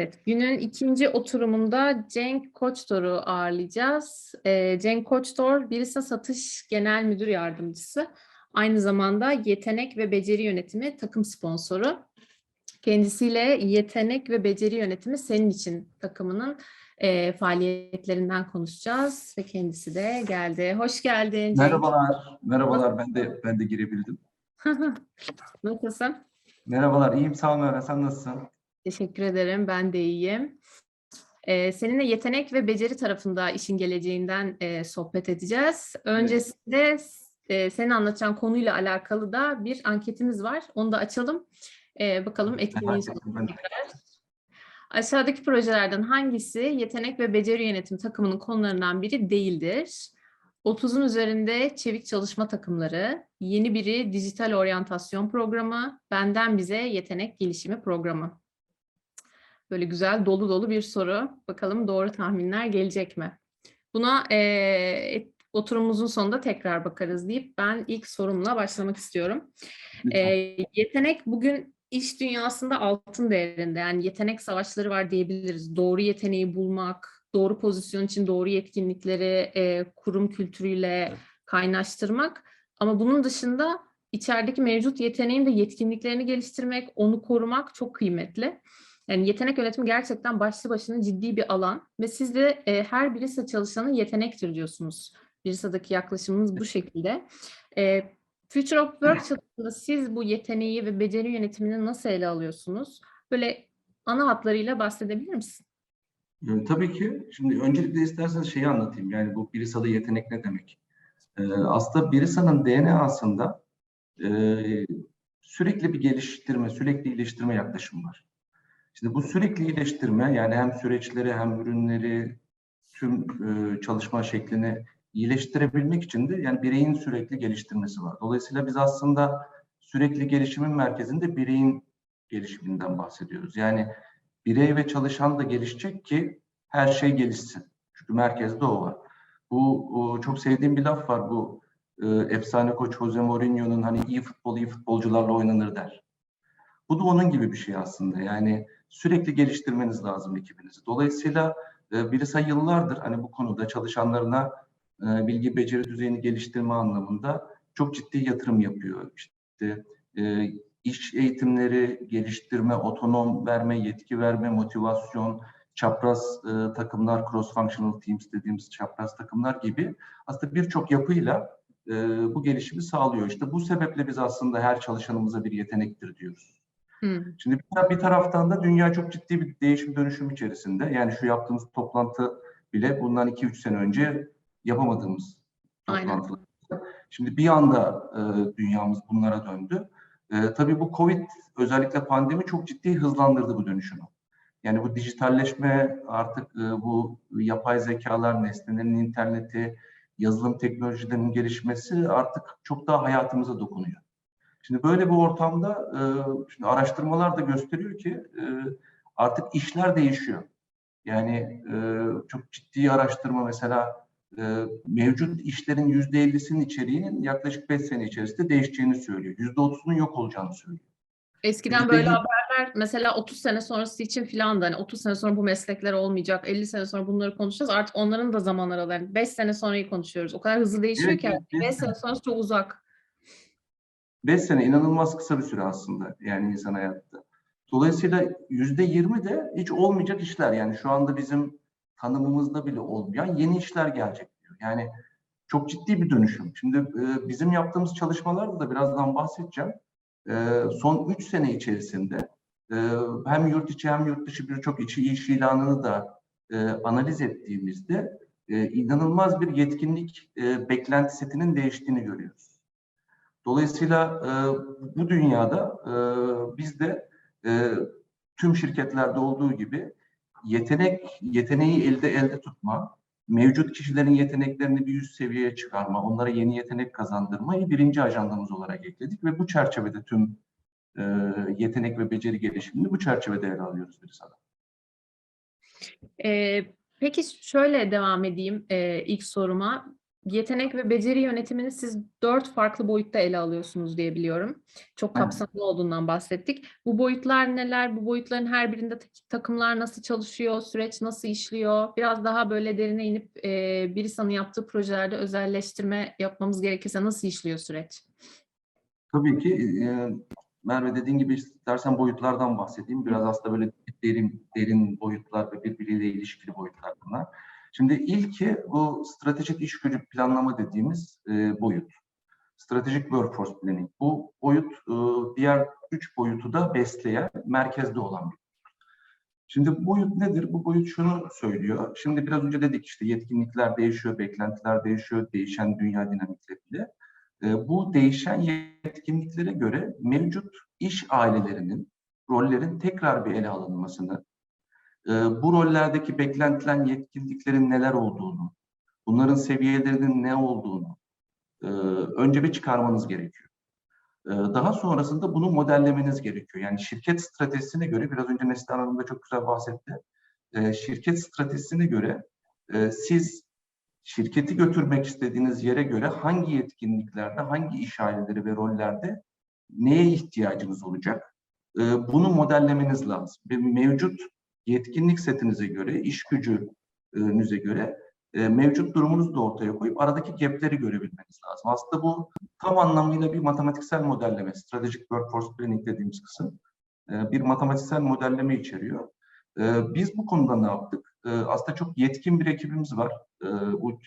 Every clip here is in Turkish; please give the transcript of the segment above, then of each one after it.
Evet, günün ikinci oturumunda Cenk Koçtor'u ağırlayacağız. Ee, Cenk Koçtor, Birisa Satış Genel Müdür Yardımcısı. Aynı zamanda yetenek ve beceri yönetimi takım sponsoru. Kendisiyle yetenek ve beceri yönetimi senin için takımının e, faaliyetlerinden konuşacağız ve kendisi de geldi. Hoş geldin Cenk. Merhabalar, merhabalar. Ben de ben de girebildim. Nasılsın? Merhabalar, iyiyim sağ ol Merve. Sen nasılsın? Teşekkür ederim. Ben de iyiyim. Ee, seninle yetenek ve beceri tarafında işin geleceğinden e, sohbet edeceğiz. Öncesinde e, senin anlatacağın konuyla alakalı da bir anketimiz var. Onu da açalım. Ee, bakalım etkinliğin. Aşağıdaki projelerden hangisi yetenek ve beceri yönetim takımının konularından biri değildir? 30'un üzerinde çevik çalışma takımları, yeni biri dijital oryantasyon programı, benden bize yetenek gelişimi programı. Böyle güzel dolu dolu bir soru. Bakalım doğru tahminler gelecek mi? Buna eee, oturumumuzun sonunda tekrar bakarız deyip ben ilk sorumla başlamak istiyorum. Ee, yetenek bugün iş dünyasında altın değerinde. Yani yetenek savaşları var diyebiliriz. Doğru yeteneği bulmak, doğru pozisyon için doğru yetkinlikleri e, kurum kültürüyle kaynaştırmak. Ama bunun dışında içerideki mevcut yeteneğin de yetkinliklerini geliştirmek, onu korumak çok kıymetli. Yani yetenek yönetimi gerçekten başlı başına ciddi bir alan ve siz de e, her birisi çalışanın yetenektir diyorsunuz. Birisa'daki yaklaşımımız bu şekilde. E, Future of Work çalışmasında siz bu yeteneği ve beceri yönetimini nasıl ele alıyorsunuz? Böyle ana hatlarıyla bahsedebilir misin? Ee, tabii ki. Şimdi öncelikle isterseniz şeyi anlatayım. Yani bu Birisa'da yetenek ne demek? Ee, aslında Birisa'nın DNA'sında e, sürekli bir geliştirme, sürekli iyileştirme yaklaşımı var. Şimdi bu sürekli iyileştirme yani hem süreçleri hem ürünleri tüm e, çalışma şeklini iyileştirebilmek için de yani bireyin sürekli geliştirmesi var. Dolayısıyla biz aslında sürekli gelişimin merkezinde bireyin gelişiminden bahsediyoruz. Yani birey ve çalışan da gelişecek ki her şey gelişsin. Çünkü merkezde o var. Bu o, çok sevdiğim bir laf var bu e, efsane koç Jose Mourinho'nun hani iyi futbol iyi futbolcularla oynanır der. Bu da onun gibi bir şey aslında. Yani sürekli geliştirmeniz lazım ekibinizi. Dolayısıyla e, Birisa yıllardır hani bu konuda çalışanlarına e, bilgi beceri düzeyini geliştirme anlamında çok ciddi yatırım yapıyor. İşte e, iş eğitimleri geliştirme, otonom verme, yetki verme, motivasyon, çapraz e, takımlar, cross functional teams dediğimiz çapraz takımlar gibi aslında birçok yapıyla e, bu gelişimi sağlıyor. İşte bu sebeple biz aslında her çalışanımıza bir yetenektir diyoruz. Hmm. Şimdi bir, taraftan da dünya çok ciddi bir değişim dönüşüm içerisinde. Yani şu yaptığımız toplantı bile bundan 2-3 sene önce yapamadığımız toplantılar. Şimdi bir anda e, dünyamız bunlara döndü. E, tabii bu Covid özellikle pandemi çok ciddi hızlandırdı bu dönüşümü. Yani bu dijitalleşme artık e, bu yapay zekalar, nesnelerin interneti, yazılım teknolojilerinin gelişmesi artık çok daha hayatımıza dokunuyor. Şimdi böyle bir ortamda e, şimdi araştırmalar da gösteriyor ki e, artık işler değişiyor. Yani e, çok ciddi araştırma mesela e, mevcut işlerin yüzde ellisinin içeriğinin yaklaşık 5 sene içerisinde değişeceğini söylüyor. Yüzde otuzunun yok olacağını söylüyor. Eskiden böyle haberler mesela 30 sene sonrası için filan da hani 30 sene sonra bu meslekler olmayacak, 50 sene sonra bunları konuşacağız. Artık onların da zaman araları. 5 sene sonrayı konuşuyoruz. O kadar hızlı değişiyor Evet, ki evet, 5 evet. sene sonrası çok uzak. 5 sene inanılmaz kısa bir süre aslında yani insan hayatta. Dolayısıyla yüzde yirmi de hiç olmayacak işler yani şu anda bizim tanımımızda bile olmayan yeni işler gelecek diyor. Yani çok ciddi bir dönüşüm. Şimdi e, bizim yaptığımız çalışmalarda da birazdan bahsedeceğim. E, son 3 sene içerisinde e, hem yurt içi hem yurt dışı birçok içi iş ilanını da e, analiz ettiğimizde e, inanılmaz bir yetkinlik e, beklenti setinin değiştiğini görüyoruz. Dolayısıyla e, bu dünyada e, biz de e, tüm şirketlerde olduğu gibi yetenek yeteneği elde elde tutma, mevcut kişilerin yeteneklerini bir üst seviyeye çıkarma, onlara yeni yetenek kazandırmayı birinci ajandamız olarak ekledik ve bu çerçevede tüm e, yetenek ve beceri gelişimini bu çerçevede ele alıyoruz Birisa'da. Ee, peki şöyle devam edeyim e, ilk soruma. Yetenek ve beceri yönetimini siz dört farklı boyutta ele alıyorsunuz diye biliyorum. Çok kapsamlı olduğundan bahsettik. Bu boyutlar neler? Bu boyutların her birinde ta- takımlar nasıl çalışıyor? Süreç nasıl işliyor? Biraz daha böyle derine inip e, Birisa'nın yaptığı projelerde özelleştirme yapmamız gerekirse nasıl işliyor süreç? Tabii ki e, Merve dediğin gibi istersen boyutlardan bahsedeyim. Biraz aslında böyle derin derin boyutlar ve birbiriyle ilişkili boyutlar bunlar. Şimdi ilki bu stratejik iş gücü planlama dediğimiz e, boyut. Stratejik Workforce Planning. Bu boyut e, diğer üç boyutu da besleyen, merkezde olan bir Şimdi bu boyut nedir? Bu boyut şunu söylüyor. Şimdi biraz önce dedik işte yetkinlikler değişiyor, beklentiler değişiyor, değişen dünya dinamikleriyle. E, bu değişen yetkinliklere göre mevcut iş ailelerinin, rollerin tekrar bir ele alınmasını, e, bu rollerdeki beklentilen yetkinliklerin neler olduğunu, bunların seviyelerinin ne olduğunu e, önce bir çıkarmanız gerekiyor. E, Daha sonrasında bunu modellemeniz gerekiyor. Yani şirket stratejisine göre, biraz önce Neslihan Hanım da çok güzel bahsetti. E, Şirket stratejisine göre e, siz şirketi götürmek istediğiniz yere göre hangi yetkinliklerde, hangi iş aileleri ve rollerde neye ihtiyacınız olacak? Bunu modellemeniz lazım. Ve mevcut yetkinlik setinize göre, iş gücünüze göre e, mevcut durumunuzu da ortaya koyup aradaki gapleri görebilmeniz lazım. Aslında bu tam anlamıyla bir matematiksel modelleme, Strategic Workforce Planning dediğimiz kısım e, bir matematiksel modelleme içeriyor. E, Biz bu konuda ne yaptık? Aslında çok yetkin bir ekibimiz var. E, Bu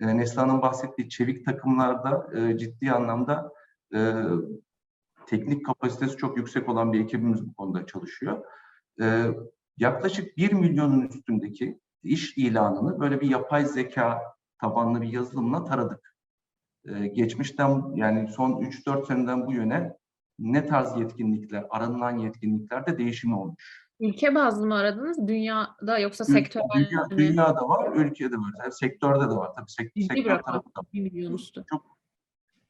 Neslihan'ın bahsettiği çevik takımlarda ciddi anlamda teknik kapasitesi çok yüksek olan bir ekibimiz bu konuda çalışıyor. Yaklaşık 1 milyonun üstündeki iş ilanını böyle bir yapay zeka tabanlı bir yazılımla taradık. Ee, geçmişten yani son 3-4 seneden bu yöne ne tarz yetkinlikler, aranılan yetkinliklerde değişim olmuş. Ülke bazlı mı aradınız? Dünyada yoksa Ül- sektör Dünya, mi? dünyada var, ülkede var. Yani sektörde de var. Tabii sek- Ciddi sektör tarafı da var. 1 milyon üstü.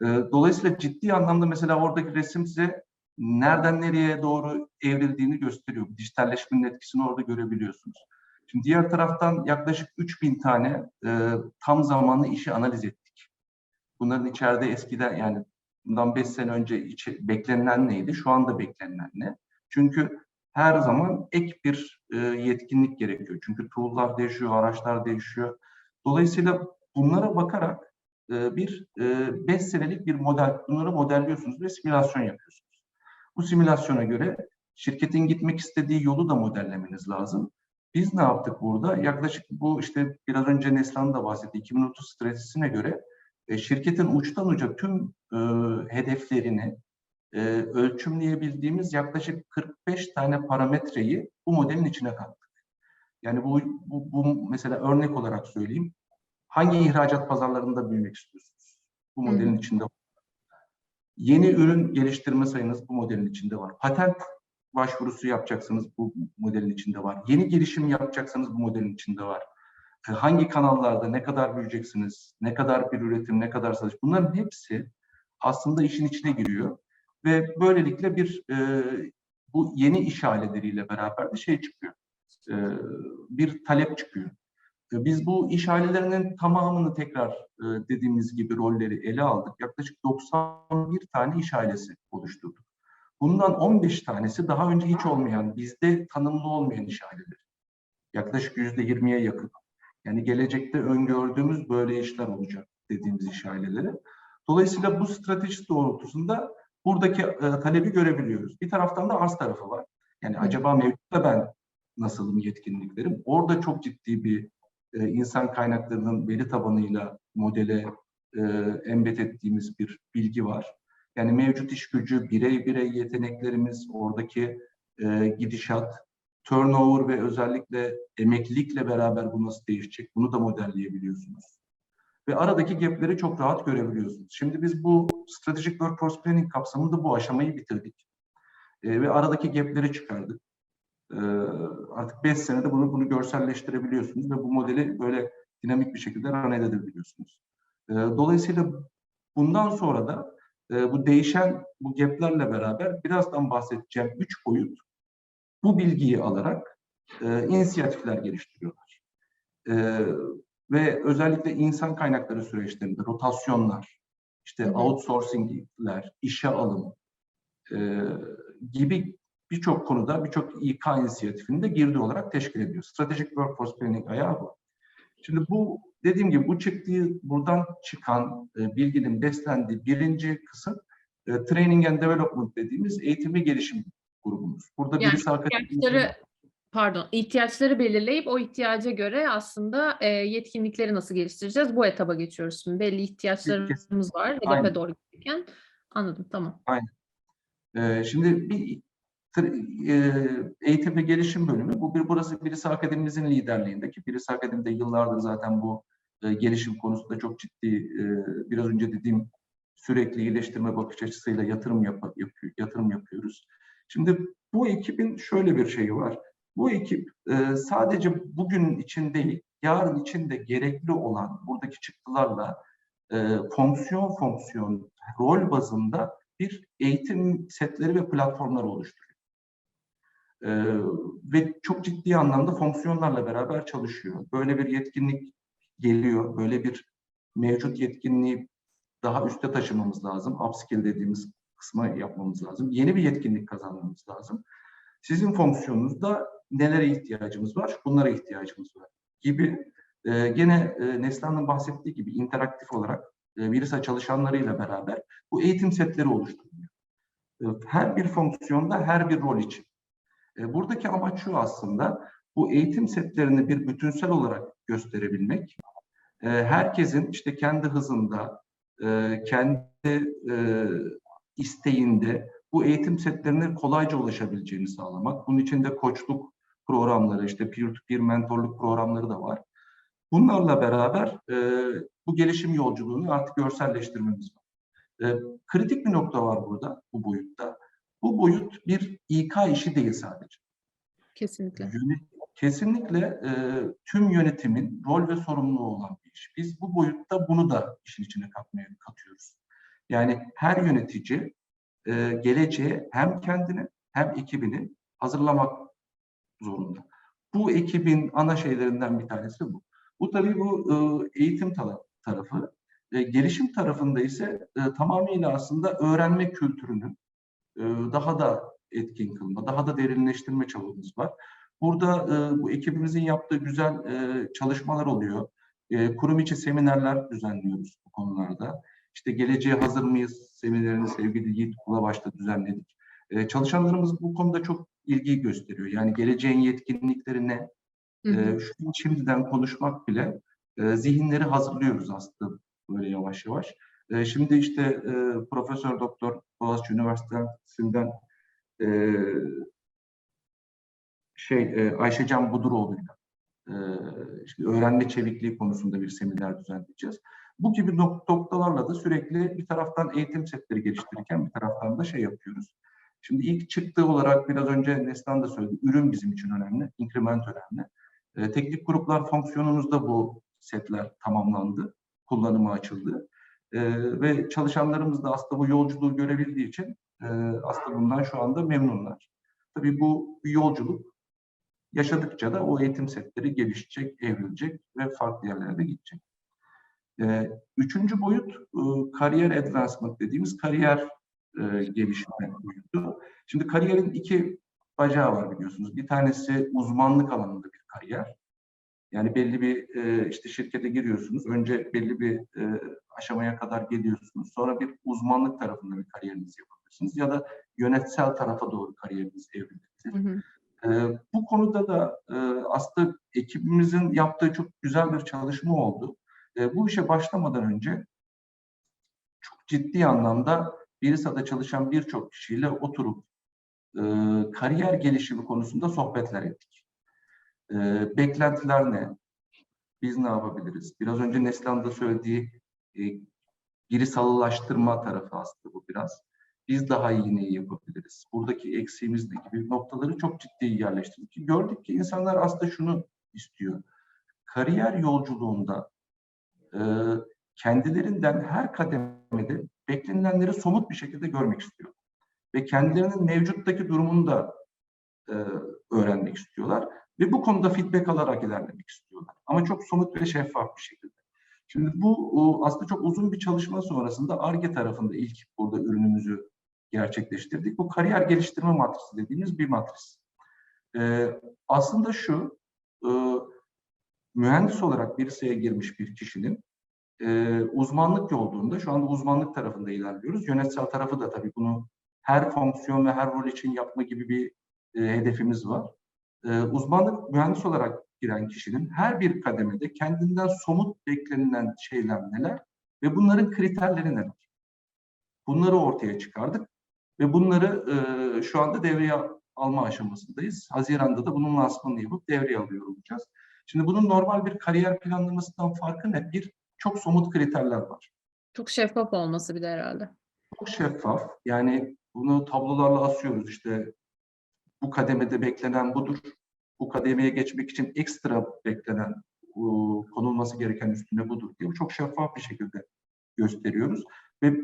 Ee, Dolayısıyla ciddi anlamda mesela oradaki resim size nereden nereye doğru evrildiğini gösteriyor. Dijitalleşmenin etkisini orada görebiliyorsunuz. Şimdi diğer taraftan yaklaşık 3000 tane e, tam zamanlı işi analiz ettik. Bunların içeride eskiden yani bundan 5 sene önce içi, beklenilen neydi? Şu anda beklenilen ne? Çünkü her zaman ek bir e, yetkinlik gerekiyor. Çünkü tool'lar değişiyor, araçlar değişiyor. Dolayısıyla bunlara bakarak e, bir 5 senelik bir model, bunları modelliyorsunuz ve simülasyon yapıyorsunuz. Bu simülasyona göre şirketin gitmek istediği yolu da modellemeniz lazım. Biz ne yaptık burada? Yaklaşık bu işte biraz önce Neslihan da bahsetti. 2030 stratejisine göre e, şirketin uçtan uca tüm e, hedeflerini e, ölçümleyebildiğimiz yaklaşık 45 tane parametreyi bu modelin içine kattık. Yani bu, bu, bu mesela örnek olarak söyleyeyim. Hangi ihracat pazarlarında büyümek istiyorsunuz? Bu Hı hı. modelin içinde. Yeni ürün geliştirme sayınız bu modelin içinde var. Patent başvurusu yapacaksınız bu modelin içinde var. Yeni girişim yapacaksanız bu modelin içinde var. E, Hangi kanallarda ne kadar büyüyeceksiniz, ne kadar bir üretim, ne kadar satış bunların hepsi aslında işin içine giriyor. Ve böylelikle bir e, bu yeni iş aileleriyle beraber de şey çıkıyor. E, bir talep çıkıyor. Biz bu iş ailelerinin tamamını tekrar e, dediğimiz gibi rolleri ele aldık. Yaklaşık 91 tane iş ailesi oluşturduk. Bundan 15 tanesi daha önce hiç olmayan, bizde tanımlı olmayan iş aileleri. Yaklaşık %20'ye yakın. Yani gelecekte öngördüğümüz böyle işler olacak dediğimiz iş aileleri. Dolayısıyla bu strateji doğrultusunda buradaki e, talebi görebiliyoruz. Bir taraftan da arz tarafı var. Yani acaba mevcutta ben nasılım yetkinliklerim? Orada çok ciddi bir e, insan kaynaklarının veri tabanıyla modele e, embed ettiğimiz bir bilgi var. Yani mevcut iş gücü, birey birey yeteneklerimiz, oradaki e, gidişat, turnover ve özellikle emeklilikle beraber bu nasıl değişecek bunu da modelleyebiliyorsunuz. Ve aradaki gapleri çok rahat görebiliyorsunuz. Şimdi biz bu Strategic Workforce Planning kapsamında bu aşamayı bitirdik. E, ve aradaki gapleri çıkardık. E, artık 5 senede bunu bunu görselleştirebiliyorsunuz ve bu modeli böyle dinamik bir şekilde run edebiliyorsunuz. E, dolayısıyla bundan sonra da e, bu değişen bu gaplerle beraber birazdan bahsedeceğim üç boyut bu bilgiyi alarak e, inisiyatifler geliştiriyorlar. E, ve özellikle insan kaynakları süreçlerinde rotasyonlar, işte outsourcingler, işe alım e, gibi birçok konuda birçok İK inisiyatifini de girdi olarak teşkil ediyor. Strategic Workforce Planning ayağı bu. Şimdi bu dediğim gibi bu çıktığı buradan çıkan e, bilginin beslendiği birinci kısım e, Training and Development dediğimiz eğitim ve gelişim grubumuz. Burada Yani birisi ihtiyaçları pardon ihtiyaçları belirleyip o ihtiyaca göre aslında e, yetkinlikleri nasıl geliştireceğiz? Bu etaba geçiyoruz şimdi. Belli ihtiyaçlarımız var. Hedefe Aynen. doğru giderken. Anladım tamam. Ee, şimdi bir e, eğitim ve gelişim bölümü, bu bir burası birisi akademimizin liderliğindeki, birisi akademide yıllardır zaten bu e, gelişim konusunda çok ciddi, e, biraz önce dediğim sürekli iyileştirme bakış açısıyla yatırım yap yapıyor, yatırım yapıyoruz. Şimdi bu ekibin şöyle bir şeyi var. Bu ekip e, sadece bugün için değil, yarın için de gerekli olan buradaki çıktılarla fonksiyon fonksiyon rol bazında bir eğitim setleri ve platformları oluşturuyor. Ee, ve çok ciddi anlamda fonksiyonlarla beraber çalışıyor. Böyle bir yetkinlik geliyor, böyle bir mevcut yetkinliği daha üste taşımamız lazım. Upskill dediğimiz kısma yapmamız lazım. Yeni bir yetkinlik kazanmamız lazım. Sizin fonksiyonunuzda nelere ihtiyacımız var? Bunlara ihtiyacımız var gibi e, gene e, Neslihan'ın bahsettiği gibi interaktif olarak e, Virisa çalışanlarıyla beraber bu eğitim setleri oluşturuyor. E, Her bir fonksiyonda her bir rol için. E, Buradaki amaç şu aslında, bu eğitim setlerini bir bütünsel olarak gösterebilmek. E, Herkesin işte kendi hızında, e, kendi e, isteğinde bu eğitim setlerine kolayca ulaşabileceğini sağlamak. Bunun için de koçluk programları, işte peer-to-peer mentorluk programları da var. Bunlarla beraber e, bu gelişim yolculuğunu artık görselleştirmemiz var. E, kritik bir nokta var burada, bu boyutta. Bu boyut bir İK işi değil sadece. Kesinlikle. Yönet- Kesinlikle e, tüm yönetimin rol ve sorumluluğu olan bir iş. Biz bu boyutta bunu da işin içine katmaya katıyoruz. Yani her yönetici e, geleceğe hem kendini hem ekibini hazırlamak zorunda. Bu ekibin ana şeylerinden bir tanesi bu. Bu tabii bu e, eğitim tara- tarafı. E, gelişim tarafında ise e, tamamıyla aslında öğrenme kültürünü e, daha da etkin kılma, daha da derinleştirme çabamız var. Burada e, bu ekibimizin yaptığı güzel e, çalışmalar oluyor. E, kurum içi seminerler düzenliyoruz bu konularda. İşte geleceğe hazır mıyız seminerini sevgili Yiğit Kulabaş'ta düzenledik. E, çalışanlarımız bu konuda çok ilgi gösteriyor. Yani geleceğin yetkinlikleri ne? Hı hı. E, şu şimdiden konuşmak bile e, zihinleri hazırlıyoruz aslında böyle yavaş yavaş. E, şimdi işte e, Profesör Doktor Boğaziçi Üniversitesi'nden e, şey e, Ayşe Can Buduroğlu'yla e, işte öğrenme çevikliği konusunda bir seminer düzenleyeceğiz. Bu gibi nok- noktalarla da sürekli bir taraftan eğitim setleri geliştirirken bir taraftan da şey yapıyoruz. Şimdi ilk çıktığı olarak biraz önce Neslihan da söyledi. Ürün bizim için önemli, inkrement önemli. E, teknik gruplar fonksiyonumuzda bu setler tamamlandı, kullanıma açıldı. E, ve çalışanlarımız da aslında bu yolculuğu görebildiği için e, aslında bundan şu anda memnunlar. Tabii bu yolculuk. Yaşadıkça da o eğitim setleri gelişecek, evrilecek ve farklı yerlere de gidecek. E, üçüncü boyut e, kariyer advancement dediğimiz kariyer e, gelişme boyutu. Şimdi kariyerin iki bacağı var biliyorsunuz. Bir tanesi uzmanlık alanında bir kariyer. Yani belli bir e, işte şirkete giriyorsunuz. Önce belli bir e, aşamaya kadar geliyorsunuz. Sonra bir uzmanlık tarafında bir kariyerinizi yapabilirsiniz. Ya da yönetsel tarafa doğru kariyeriniz evrilebilir. Hı. Ee, bu konuda da e, aslında ekibimizin yaptığı çok güzel bir çalışma oldu. E, bu işe başlamadan önce çok ciddi anlamda Birisa'da çalışan birçok kişiyle oturup e, kariyer gelişimi konusunda sohbetler ettik. E, beklentiler ne? Biz ne yapabiliriz? Biraz önce Neslihan da söylediği e, girisalılaştırma tarafı aslında bu biraz biz daha iyi neyi yapabiliriz? Buradaki eksiğimiz ne gibi noktaları çok ciddi yerleştirdik. Gördük ki insanlar aslında şunu istiyor. Kariyer yolculuğunda e, kendilerinden her kademede beklenilenleri somut bir şekilde görmek istiyor. Ve kendilerinin mevcuttaki durumunu da e, öğrenmek istiyorlar. Ve bu konuda feedback alarak ilerlemek istiyorlar. Ama çok somut ve şeffaf bir şekilde. Şimdi bu aslında çok uzun bir çalışma sonrasında ARGE tarafında ilk burada ürünümüzü gerçekleştirdik. Bu kariyer geliştirme matrisi dediğimiz bir matris. Ee, aslında şu, e, mühendis olarak bir liseye girmiş bir kişinin e, uzmanlık yolunda, şu anda uzmanlık tarafında ilerliyoruz. Yönetsel tarafı da tabii bunu her fonksiyon ve her rol için yapma gibi bir e, hedefimiz var. E, uzmanlık mühendis olarak giren kişinin her bir kademede kendinden somut beklenilen şeyler neler ve bunların kriterleri neler? Bunları ortaya çıkardık ve bunları e, şu anda devreye alma aşamasındayız. Haziran'da da bunun lansmanını yapıp devreye alıyor olacağız. Şimdi bunun normal bir kariyer planlamasından farkı ne? Bir, çok somut kriterler var. Çok şeffaf olması bir de herhalde. Çok şeffaf. Yani bunu tablolarla asıyoruz. İşte bu kademede beklenen budur. Bu kademeye geçmek için ekstra beklenen, konulması gereken üstüne budur diye çok şeffaf bir şekilde gösteriyoruz. Ve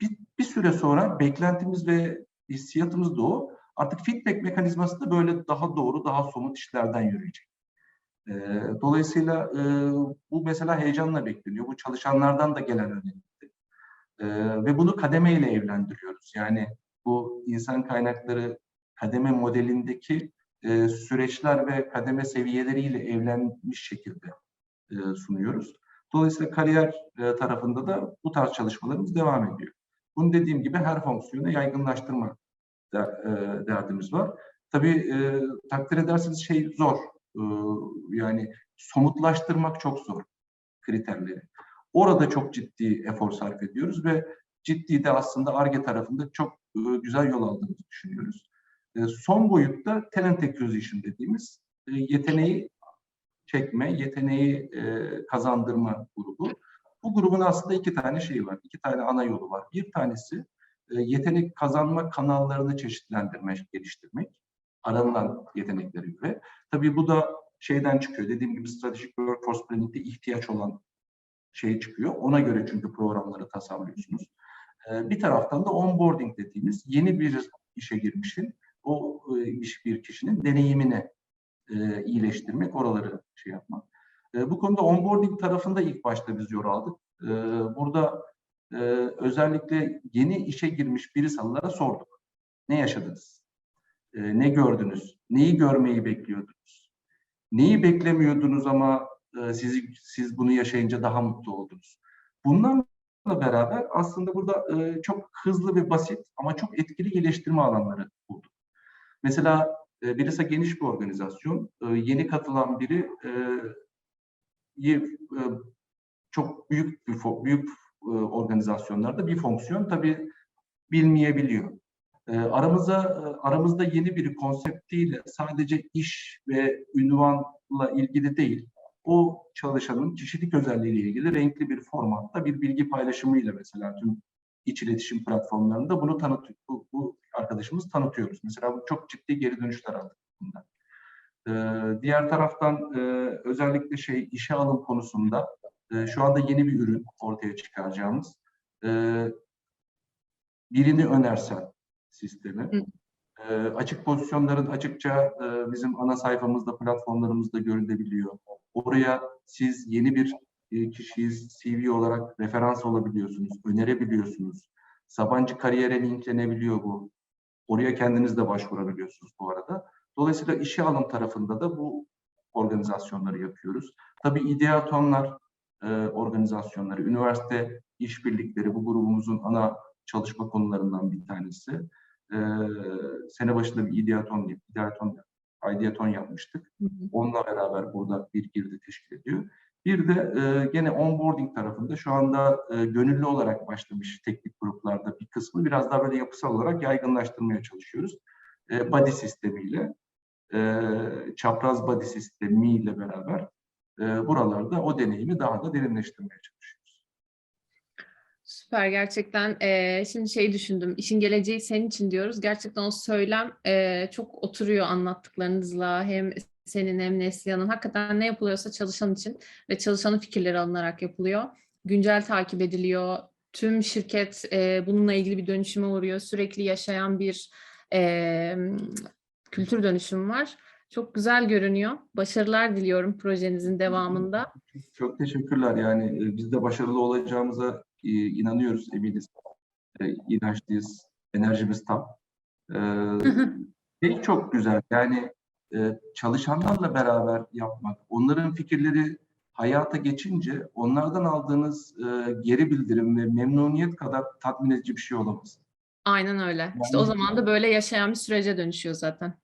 bir, bir süre sonra beklentimiz ve hissiyatımız da o. Artık feedback mekanizması da böyle daha doğru, daha somut işlerden yürüyecek. E, dolayısıyla e, bu mesela heyecanla bekleniyor. Bu çalışanlardan da gelen önemli. E, ve bunu kademeyle evlendiriyoruz. Yani bu insan kaynakları kademe modelindeki e, süreçler ve kademe seviyeleriyle evlenmiş şekilde e, sunuyoruz. Dolayısıyla kariyer e, tarafında da bu tarz çalışmalarımız devam ediyor. Bunu dediğim gibi her fonksiyona yaygınlaştırma da, e, derdimiz var. Tabii e, takdir ederseniz şey zor. E, yani somutlaştırmak çok zor kriterleri. Orada çok ciddi efor sarf ediyoruz ve ciddi de aslında ARGE tarafında çok e, güzel yol aldığımızı düşünüyoruz. E, son boyutta talent acquisition dediğimiz e, yeteneği çekme, yeteneği e, kazandırma grubu. Bu grubun aslında iki tane şeyi var, iki tane ana yolu var. Bir tanesi yetenek kazanma kanallarını çeşitlendirmek, geliştirmek, aranılan yetenekleri göre. Tabii bu da şeyden çıkıyor, dediğim gibi stratejik workforce planning'de ihtiyaç olan şey çıkıyor. Ona göre çünkü programları tasarlıyorsunuz. Bir taraftan da onboarding dediğimiz yeni bir işe girmişin, o e, bir kişinin deneyimini e, iyileştirmek, oraları şey yapmak. E, bu konuda onboarding tarafında ilk başta biz yol aldık. Burada özellikle yeni işe girmiş biri salılara sorduk. Ne yaşadınız? Ne gördünüz? Neyi görmeyi bekliyordunuz? Neyi beklemiyordunuz ama e, siz, bunu yaşayınca daha mutlu oldunuz? Bunlarla beraber aslında burada çok hızlı ve basit ama çok etkili iyileştirme alanları bulduk. Mesela e, Birisa geniş bir organizasyon. E, yeni katılan biri e, e, çok büyük bir büyük e, organizasyonlarda bir fonksiyon tabii bilmeyebiliyor. E, aramıza e, aramızda yeni bir konseptiyle sadece iş ve ünvanla ilgili değil, o çalışanın kişilik özelliğiyle ilgili renkli bir formatta bir bilgi paylaşımıyla mesela tüm iç iletişim platformlarında bunu tanıt bu, bu arkadaşımız tanıtıyoruz. Mesela bu çok ciddi geri dönüşler aldık bundan. Ee, diğer taraftan e, özellikle şey işe alım konusunda e, şu anda yeni bir ürün ortaya çıkaracağımız e, birini önersen sistemi. E, açık pozisyonların açıkça e, bizim ana sayfamızda, platformlarımızda görülebiliyor. Oraya siz yeni bir kişiyi CV olarak referans olabiliyorsunuz, önerebiliyorsunuz. Sabancı kariyere linklenebiliyor bu. Oraya kendiniz de başvurabiliyorsunuz bu arada. Dolayısıyla işe alım tarafında da bu organizasyonları yapıyoruz. Tabii ideatonlar e, organizasyonları, üniversite işbirlikleri bu grubumuzun ana çalışma konularından bir tanesi. E, sene başında bir ideaton, ideaton, ideaton yapmıştık. Hı hı. Onunla beraber burada bir girdi teşkil ediyor. Bir de e, gene onboarding tarafında şu anda e, gönüllü olarak başlamış teknik gruplarda bir kısmı biraz daha böyle yapısal olarak yaygınlaştırmaya çalışıyoruz. E, body sistemiyle, e, çapraz body sistemiyle beraber e, buralarda o deneyimi daha da derinleştirmeye çalışıyoruz. Süper gerçekten. Ee, şimdi şey düşündüm, işin geleceği senin için diyoruz. Gerçekten o söylem e, çok oturuyor anlattıklarınızla hem senin hem Neslihan'ın hakikaten ne yapılıyorsa çalışan için ve çalışanın fikirleri alınarak yapılıyor. Güncel takip ediliyor. Tüm şirket e, bununla ilgili bir dönüşüme uğruyor. Sürekli yaşayan bir e, kültür dönüşümü var. Çok güzel görünüyor. Başarılar diliyorum projenizin devamında. Çok teşekkürler. Yani e, biz de başarılı olacağımıza e, inanıyoruz, eminiz. E, inançlıyız, enerjimiz tam. E, şey çok güzel. Yani e, çalışanlarla beraber yapmak, onların fikirleri hayata geçince onlardan aldığınız e, geri bildirim ve memnuniyet kadar tatmin edici bir şey olamaz. Aynen öyle. İşte o Yani- zaman da böyle yaşayan bir sürece dönüşüyor zaten.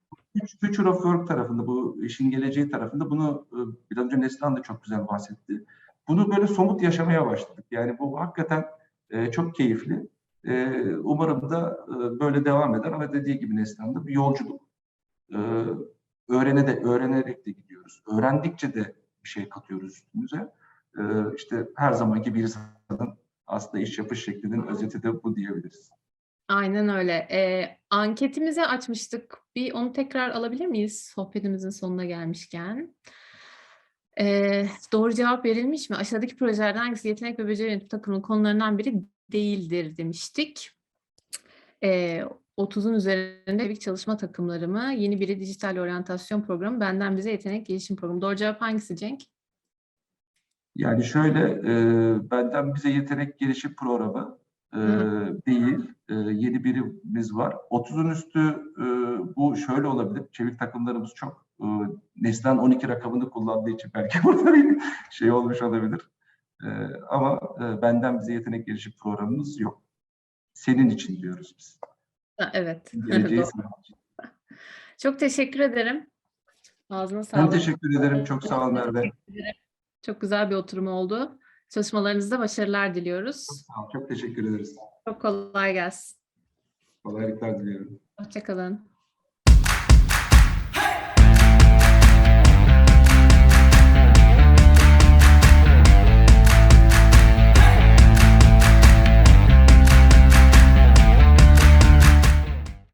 Future of Work tarafında, bu işin geleceği tarafında bunu e, biraz önce Neslihan da çok güzel bahsetti. Bunu böyle somut yaşamaya başladık. Yani bu hakikaten e, çok keyifli. E, umarım da e, böyle devam eder ama dediği gibi Neslihan da bir yolculuk. E, öğrene de, öğrenerek de gidiyoruz. Öğrendikçe de bir şey katıyoruz üstümüze. E, işte her zamanki bir insanın aslında iş yapış şeklinin özeti de bu diyebiliriz. Aynen öyle. Ee, anketimizi açmıştık. Bir onu tekrar alabilir miyiz sohbetimizin sonuna gelmişken? Ee, doğru cevap verilmiş mi? Aşağıdaki projelerden hangisi yetenek ve beceri yönetim takımının konularından biri değildir demiştik. Ee, 30'un üzerinde bir çalışma takımları mı? Yeni biri dijital oryantasyon programı, benden bize yetenek gelişim programı. Doğru cevap hangisi Cenk? Yani şöyle, e, benden bize yetenek gelişim programı e, Hı. değil, e, yeni birimiz var. 30'un üstü e, bu şöyle olabilir, çevik takımlarımız çok. E, Neslihan 12 rakamını kullandığı için belki burada bir şey olmuş olabilir. E, ama e, benden bize yetenek gelişim programımız yok. Senin için diyoruz biz. Ha, evet. Geleceği Doğru. Çok teşekkür ederim. Ağzına Ben sağlık. teşekkür ederim, çok sağ ol Merve. Çok güzel bir oturum oldu. Çalışmalarınızda başarılar diliyoruz. Sağ ol, Çok teşekkür ederiz. Çok kolay gelsin. Kolaylıklar diliyorum. Hoşçakalın.